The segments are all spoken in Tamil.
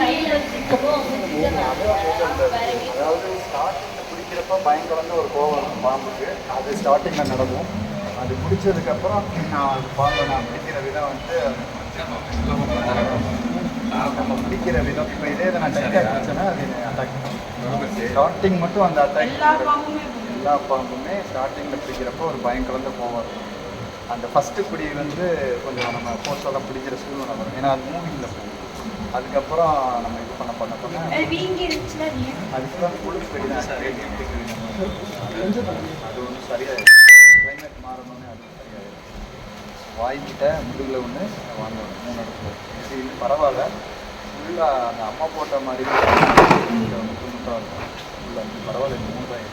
கையில அதாவது ஸ்டார்டிங்கில் பிடிக்கிறப்ப பயங்கரந்த ஒரு கோவம் இருக்கும் பாம்புக்கு அது ஸ்டார்டிங்கில் நடக்கும். அது பிடிச்சதுக்கப்புறம் நான் அது பாம்பை நான் பிடிக்கிற விதம் வந்து நம்ம பிடிக்கிற விதம். இப்போ இதே இதை நான் டைட்டாக பிடிச்சேன்னா அது அட்டாக் ஸ்டார்டிங் மட்டும் அந்த அட்டாக் எல்லா பாம்புமே எல்லா பாம்புமே ஸ்டார்டிங்கில் பிடிக்கிறப்போ ஒரு பயங்கரந்த கோவம் இருக்கும் அந்த ஃபஸ்ட்டு பிடி வந்து கொஞ்சம் நம்ம ஃபோர்ஸெல்லாம் பிடிக்கிற சூழ்நிலை வரும். ஏன்னா அது மூவிங்கில் போகும். அதுக்கப்புறம் நம்ம இது பண்ண பண்ண பண்ண அது வீங்கி இருந்துச்சுன்னா அது ஏன்? அதுக்குதான் குளிர் தான் அது ஒன்றும் சரியாது கிளைமேட் மாறணும்னு அது சரியாது வாய்க்கிட்ட முதுகில் ஒன்று வாங்க மூணு இடத்துல இது இது பரவாயில்ல. ஃபுல்லாக அந்த அம்மா போட்ட மாதிரி துணுட்டாக இருக்கும் ஃபுல்லாக இது பரவாயில்ல இது மூணு தான்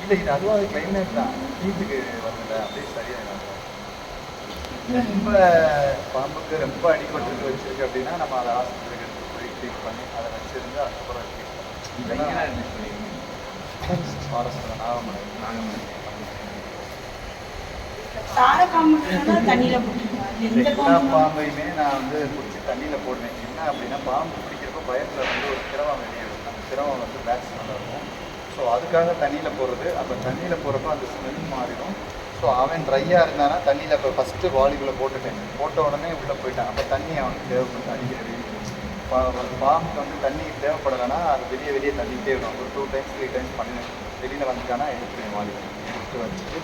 இல்லை இது அதுவாக கிளைமேட் தான். ஹீட்டுக்கு வரல அப்படியே சரியாயிடும் ரொம்ப பாம்புக்கு ரொம்ப அடிபட்டு வச்சிருக்கு அப்படின்னா நம்ம அதை ஹாஸ்பிட்டலுக்கு எடுத்து போய் ட்ரீட் பண்ணி அதை வச்சிருந்து அதுக்கப்புறம் எல்லா பாம்பு பாம்பையுமே நான் வந்து பிடிச்சி தண்ணியில் போடுவேன். என்ன அப்படின்னா பாம்பு பிடிக்கிறப்ப பயத்தில் வந்து ஒரு திரவம் வெளியே வரும். அந்த திரவம் வந்து பேக் ஸ்மெல்லாக இருக்கும் ஸோ அதுக்காக தண்ணியில் போடுறது. அப்போ தண்ணியில் போகிறப்ப அந்த ஸ்மெல் மாறிடும். ஸோ அவன் ட்ரையாக இருந்தானா தண்ணியில் இப்போ ஃபஸ்ட்டு வாலிக்குள்ளே போட்டுட்டேன். போட்ட உடனே உள்ளே போயிட்டான். அப்போ தண்ணி அவனுக்கு தேவைப்படுது அடிக்கிற வெளியே பாம்புக்கு வந்து தண்ணி தேவைப்படலைன்னா அது வெளியே வெளியே தள்ளிக்கிட்டே இருக்கும். ஒரு டூ டைம்ஸ் த்ரீ டைம்ஸ் பண்ணி வெளியில் வந்துட்டானா எடுத்துருவேன் வாலி எடுத்து வச்சுட்டு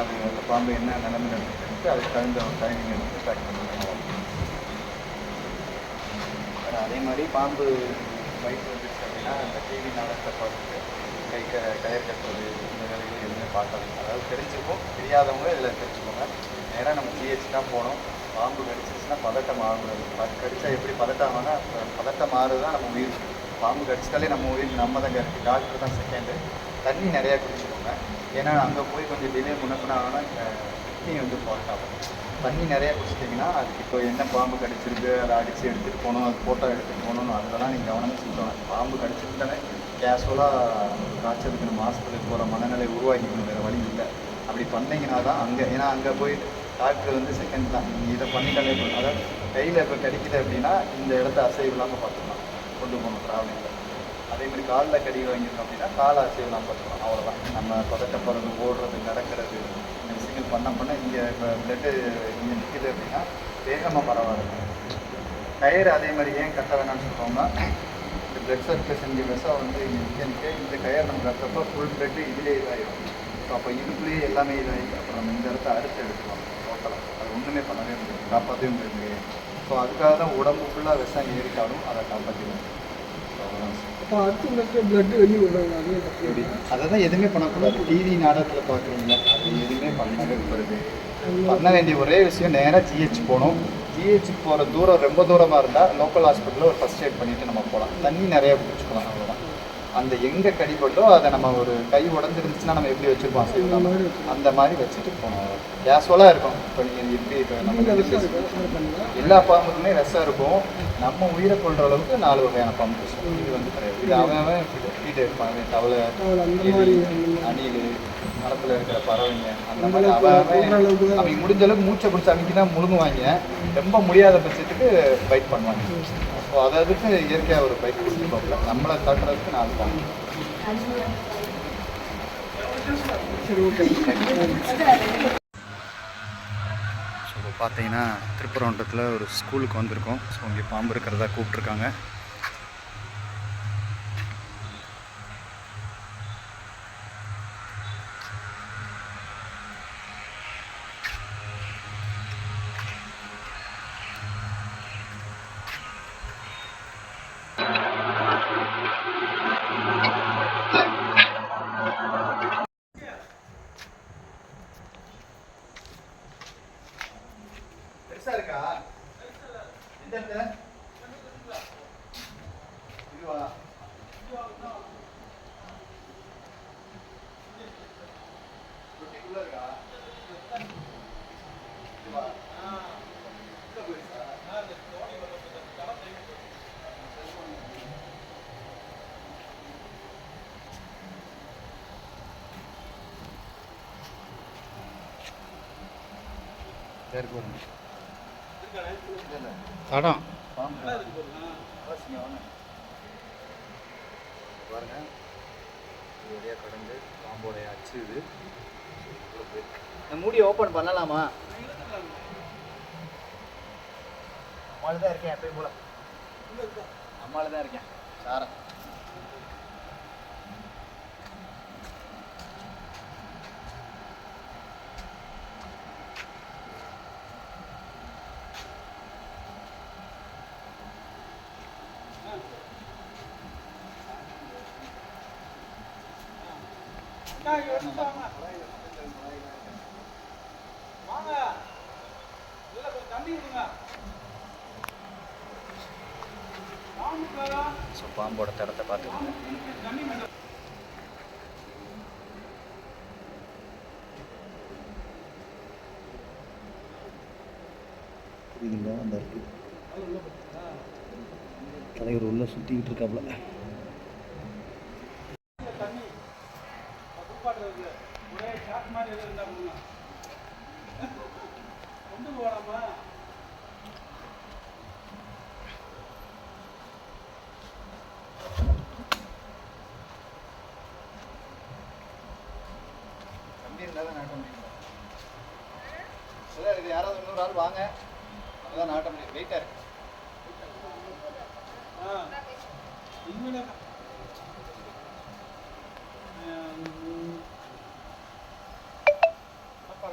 அது அந்த பாம்பு என்ன நிலைமையில் இருக்குன்னு அதுக்கு தகுந்த ஒரு டைமிங் எடுத்து பேக் பண்ணுவேன் அதே மாதிரி பாம்பு பைக் வந்துச்சு அப்படின்னா அந்த டிவி நாடகத்தை பார்த்துட்டு கை க கயர் கட்டுறது இந்த வேலைகள் எதுவுமே பார்க்காதீங்க. அதாவது தெரிஞ்சுப்போம் தெரியாதவங்க இதில் தெரிஞ்சுக்கோங்க. நேராக நம்ம ஜிஹெச் தான் போகணும் பாம்பு கடிச்சிருச்சுன்னா பதட்டம் ஆகக்கூடாது கடிச்சா எப்படி பதட்டம் ஆகும்னா பதட்டம் மாறுதான் நம்ம உயிர். பாம்பு கடிச்சிட்டாலே நம்ம உயிர் நம்ம தான் இருக்குது டாக்டர் தான் செகண்டு தண்ணி நிறையா குடிச்சுக்கோங்க. ஏன்னா அங்கே போய் கொஞ்சம் டிலே முன்னப்பின ஆகுனா கிட்னி வந்து ஃபால்ட் ஆகும். தண்ணி நிறையா குடிச்சிட்டிங்கன்னா அதுக்கு இப்போ என்ன பாம்பு கடிச்சிருக்கு அதை அடித்து எடுத்துகிட்டு போகணும் அது ஃபோட்டோ எடுத்துகிட்டு போகணும் அதெல்லாம் நீங்கள் கவனமாக சொல்லணும் பாம்பு கடிச்சிருந்தாலே கேஷுவலாக காய்ச்சலுக்கு நம்ம ஹாஸ்பிட்டலுக்கு போகிற மனநிலை உருவாக்கிக்கணும் வேறு வழி இல்லை. அப்படி பண்ணிங்கன்னா தான் அங்கே ஏன்னா அங்கே போய் டாக்டர் வந்து செகண்ட் தான். நீங்கள் இதை பண்ணிட்டாலே போதும். அதாவது கையில் இப்போ கிடைக்குது அப்படின்னா இந்த இடத்த அசைவு இல்லாமல் பார்த்துக்கலாம். கொண்டு போகணும் ட்ராவலிங்கில் அதே மாதிரி காலில் கடி வாங்கியிருக்கோம் அப்படின்னா காலை அசைவு இல்லாமல் பார்த்துக்கலாம். அவ்வளோதான் நம்ம பதட்டப்படுறது ஓடுறது நடக்கிறது இந்த விஷயங்கள் பண்ண பண்ண இங்கே இப்போ பிளட்டு இங்கே நிற்கிது அப்படின்னா வேகமாக பரவாயில்ல. டயர் அதே மாதிரி ஏன் கட்ட வேணாம்னு சொல்கிறோம்னா இந்த பிளட் சர்க்குலேஷன் விஷம் வந்து நிற்க இந்த கயிறு நம்ம கட்டப்போ ஃபுல் பிளட்டு இதிலே இதாகிடும் ஸோ அப்போ இதுக்குள்ளேயே எல்லாமே இதாகி அப்புறம் நம்ம இந்த இடத்த அறுத்து எடுக்கலாம் டோட்டலாக அது ஒன்றுமே பண்ணவே முடியாது காப்பாற்றவே முடியாது. ஸோ அதுக்காக தான் உடம்பு ஃபுல்லாக விஷம் ஏறிட்டாலும் அதை காப்பாற்றிடுவோம் அவ்வளோதான் அப்போ அடுத்து பிளட் வெளியே விடுறாங்க அதை தான் எதுவுமே பண்ணக்கூடாது. டிவி நாடகத்தில் பார்க்குறீங்களா? அது எதுவுமே பண்ணவே கூடாது. பண்ண வேண்டிய ஒரே விஷயம் நேராக ஜிஹெச் போகணும். ஜிஹெச் போகிற தூரம் ரொம்ப தூரமாக இருந்தால் லோக்கல் ஹாஸ்பிட்டலில் ஒரு ஃபஸ்ட் எய்ட் பண்ணிவிட்டு நம்ம போகலாம் தண்ணி நிறையா குடிச்சுக்கலாம் அவ்வளோதான் அந்த எங்கே கடிபட்டோ அதை நம்ம ஒரு கை உடஞ்சிருந்துச்சுன்னா நம்ம எப்படி வச்சுருப்போம் அசைவில்லாம அந்த மாதிரி வச்சுட்டு போகணும். கேஷுவலாக இருக்கும். இப்போ நீங்கள் எப்படி இப்போ நம்ம எல்லா பாம்புக்குமே விஷம் இருக்கும். நம்ம உயிரை கொள்ற அளவுக்கு நாலு வகையான பாம்பு இது வந்து கிடையாது. இது அவன் ஃபீட் எடுப்பாங்க தவளை. அணில் மரத்தில் இருக்கிற பறவைங்க அந்த மாதிரி தான். அவங்க முடிஞ்ச அளவுக்கு மூச்சை பிடிச்சி தான் முழுங்குவாங்க. ரொம்ப முடியாத பட்சத்துக்கு பைட் பண்ணுவாங்க. ஸோ அது அதுக்கு இயற்கையாக ஒரு பைட் கொடுத்துருப்பாப்புல நம்மளை தாக்குறதுக்கு நாலு பாம்பு சரி ஓகே பார்த்தீங்கன்னா திருப்பரங்குன்றத்தில் ஒரு ஸ்கூலுக்கு வந்திருக்கோம். ஸோ இங்கே பாம்பு இருக்கிறதா கூப்பிட்ருக்காங்க இல்லை தடம். பாம்பு அவசியம் வாங்க பாருங்க. இது வழியாக கடந்து பாம்போடைய அச்சு இது. மூடியை ஓப்பன் பண்ணலாமா? அம்மாவில் தான் இருக்கேன் எப்பயும் போல. அம்மாவில் தான் இருக்கேன். சாரா. ஸோ பாம்போட தடத்தை பார்த்துக்கோங்க. புரியுதுங்களா? அந்த இருக்கு தலைவர் உள்ள சுற்றிக்கிட்டு இருக்காப்புல. தம்பி இருந்தால் தான் நாட்ட முடியும் சார் இது யாராவது இன்னொரு ஆள் வாங்க அப்பதான் நாட்ட முடியும்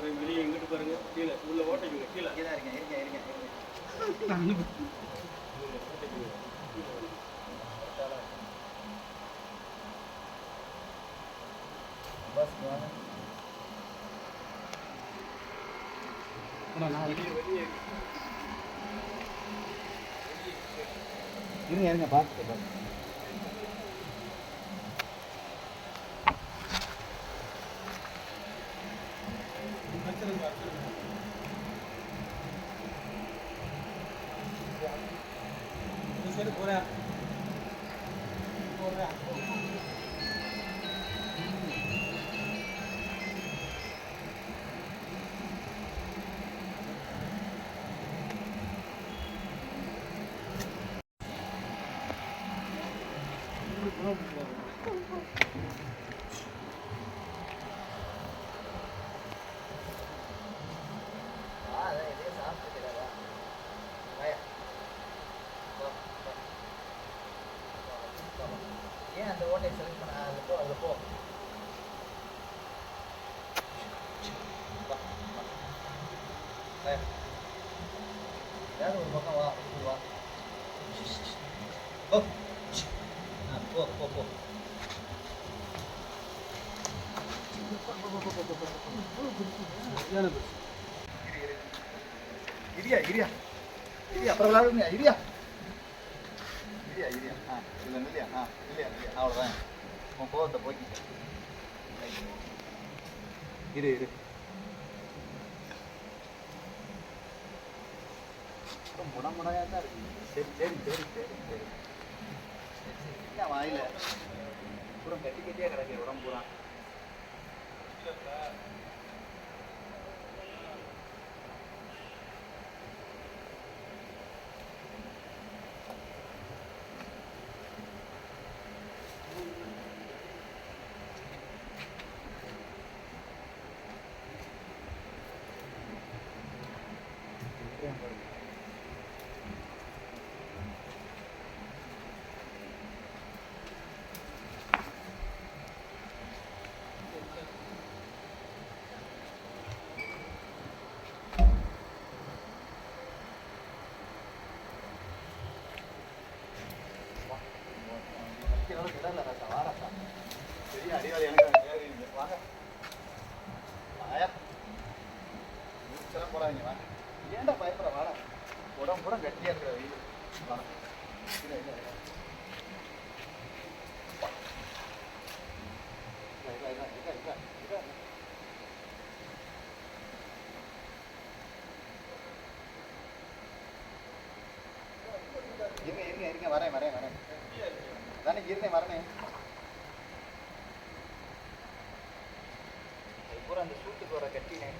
வெளியே எங்கிட்டு பாருங்க கீழே உள்ள ஓட்டைக்குங்க கீழே. தான் இருக்கேன் இருக்கேன் இருக்கேன் இருங்க. இருங்க பார்த்து பார்த்து சரி போறேன் போறேன் ஆ அதான் இதே சாப்பிட்டுக்கிறதா வாயா போ, போ. ஏன் அந்த ஓட்டையை செலக்ட் பண்ண அதில் போ அதில் போ வா, வா. வாயா. ஏதாவது ஒரு பக்கம் வா இது வா போ ஆ போ போ போ இரியா இரியா இரியா அப்புறம் விளாடுங்க இரியா இரியா இரியா ஆ இல்லை இல்லையா ஆ இல்லையா இல்லையா அவ்வளோதான் உன் கோவத்தை போக்கி இரு இரு அப்புறம் முடமுடையாக தான் இருக்கு சரி சரி சரி சரி சரி சரி சரி என்ன வாயில பூரா கட்டி கட்டியாக கிடக்கு உடம்பு பூரா Yeah. ஏன்டா பயப்பட வாடா உடம்பு கூட கட்டியா இருக்கிற வெயில் வாடா இல்லை இல்லை இருங்க வரேன் வரேன் வரேன் இருந்தேன் வரேனே பூரா அந்த சூட்டுக்கு வர கட்டினேன்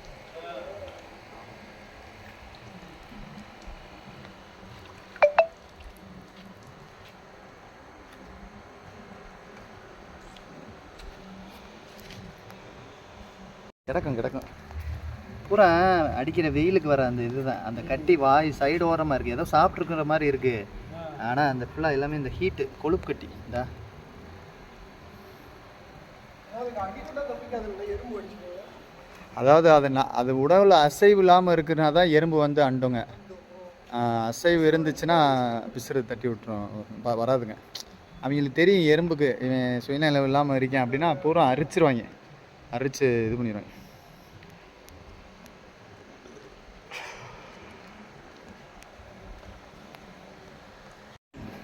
கிடக்கும் கிடக்கும். பூரா அடிக்கிற வெயிலுக்கு வர அந்த இதுதான். அந்த கட்டி வாய் சைடு ஓரமாக இருக்குது ஏதோ சாப்பிட்ருக்குற மாதிரி இருக்குது ஆனால் அந்த ஃபுல்லாக எல்லாமே இந்த ஹீட்டு கொழுப்பு கட்டி. இந்தா. எறும்பு அதாவது அது நான் அது உடவில் அசைவு இல்லாமல் இருக்குன்னா தான் எறும்பு வந்து அண்டுங்க. அசைவு இருந்துச்சுன்னா பிசுறு தட்டி விட்டுரும். வராதுங்க. அவங்களுக்கு தெரியும் எறும்புக்கு. இவன் சுயநலம் இல்லாமல் இருக்கேன் அப்படின்னா பூரா அரிச்சிருவாங்க. அரிச்சு இது பண்ணிடுவாங்க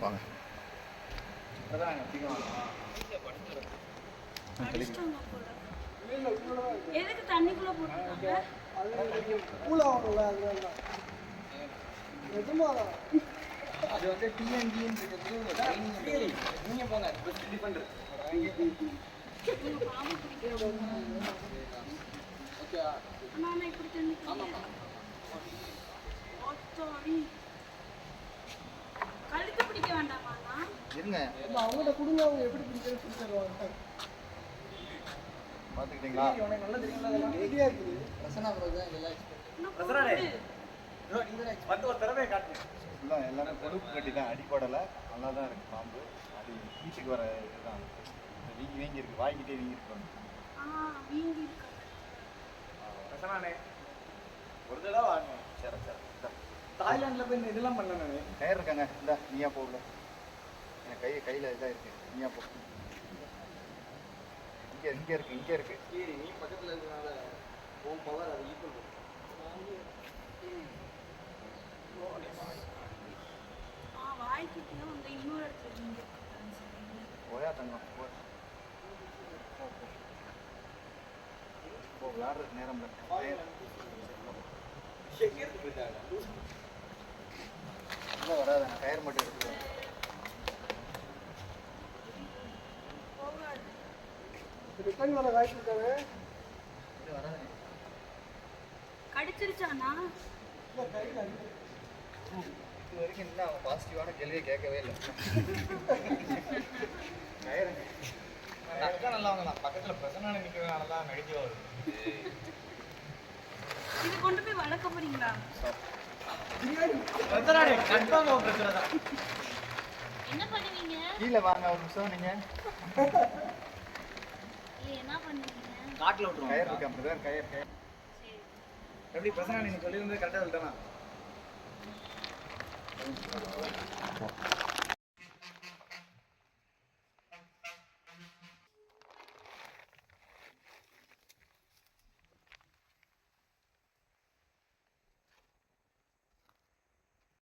வாங்க அடிச்சிட்டாங்க போல. எதுக்கு தண்ணிக்குள்ள போட்டுருக்காங்க? அது வந்து டிஎன்டின்னு இருக்கிறது நீங்கள் போங்க டிஃபெண்ட் இவங்க பாம்பு பிடிக்கிறாங்க நானே இப்படி தண்ணிக்குள்ள கழுத்து பிடிக்க வேண்டாமாண்ணா இருங்க. அவங்கள்ட்ட கொடுங்க அவங்க எப்படி பிடிக்கிறது பிடிச்சி தருவாங்க பார்த்துக்கிட்டீங்களா உனக்கு நல்லா தெரியுங்களா அதெல்லாம். ரெடியாக இருக்குது. இன்னும் போகுது. வந்து ஒரு திறமையை காட்டுங்க. ஃபுல்லாக எல்லாமே கொழுப்பு கட்டி தான் அடிப்படலை நல்லா தான் பாம்பு. அது வீட்டுக்கு வர இதுதான். வீங்கி வீங்கி இருக்கு. வாய்க்கிட்டே வீங்கி இருக்கு ஆ வீங்கி இருக்கு. ஒரு தடவை வாங்க. சரி சரி. தாய்லாண்டில் போய் இதெல்லாம் பண்ணேன் நான். கயிறு இருக்காங்க. இந்த நீயா போகல என் கை கையில் இதாக இருக்கு. நீயா போ. இங்கே இங்கே இருக்கு இங்கே இருக்கு. சரி நீ பக்கத்துல இருக்கனால உன் பவர் அது ஈக்குவல் போயா தங்கம் போ. விளாடுறதுக்கு நேரம் இல்லை. இல்லை வராது நான் கயிறு மட்டும் இருக்கு போகாது ரிட்டர்ன் வர வாய்ப்பு இருக்காங்க இது வராது. கடிச்சிருச்சாண்ணா இல்லை கையில் இது வரைக்கும் இன்னும் அவன் பாசிட்டிவான கேள்வியே கேட்கவே இல்லை. அக்கா நல்லா வாங்கலாம் பக்கத்துல பிரசனான நிக்கிறதுனால தான் நெகட்டிவ் வருது. இது கொண்டு போய் வளர்க்க போறீங்களா பிரசனானே கன்ஃபார்ம் பிரச்சனை தான் என்ன பண்ணுவீங்க? கீழே வாங்க ஒரு நிமிஷம் நீங்கள் இல்ல என்ன பண்ணுவீங்க? காட்டுல விட்டுருவோம். கயிறு இருக்கு அப்படிதான் கயிறு கயிறு. சரி எப்படி பிரசனா நீங்க சொல்லியிருந்தது கரெக்டாக சொல்லிட்டேனா? போ.